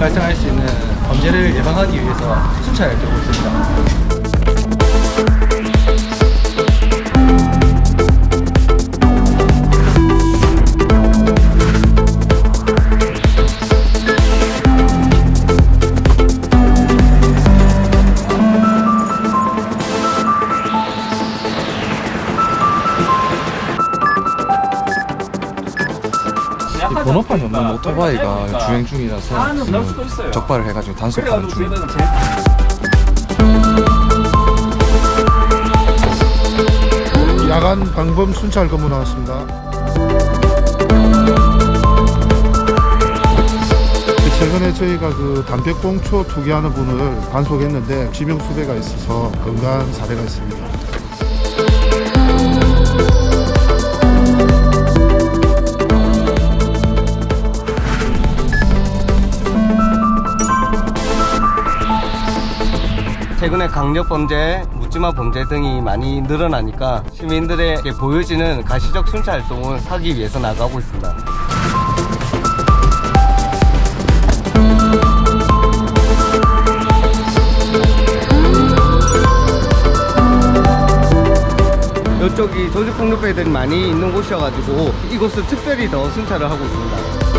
발생할 수 있는 범죄를 예방하기 위해서 수차를 들고 있습니다. 번호판이 없는 오토바이가 주행 중이라서 지금 적발을 해가지고 단속하는 중입니다. 야간 방범 순찰 근무 나왔습니다. 그 최근에 저희가 그 담배꽁초 투기하는 분을 단속했는데 지명수배가 있어서 건강 사례가 있습니다. 최근에 강력범죄, 묻지마 범죄 등이 많이 늘어나니까 시민들에게 보여지는 가시적 순찰 활동을 하기 위해서 나가고 있습니다. 이쪽이 조직폭력배들이 많이 있는 곳이어가지고 이곳을 특별히 더 순찰을 하고 있습니다.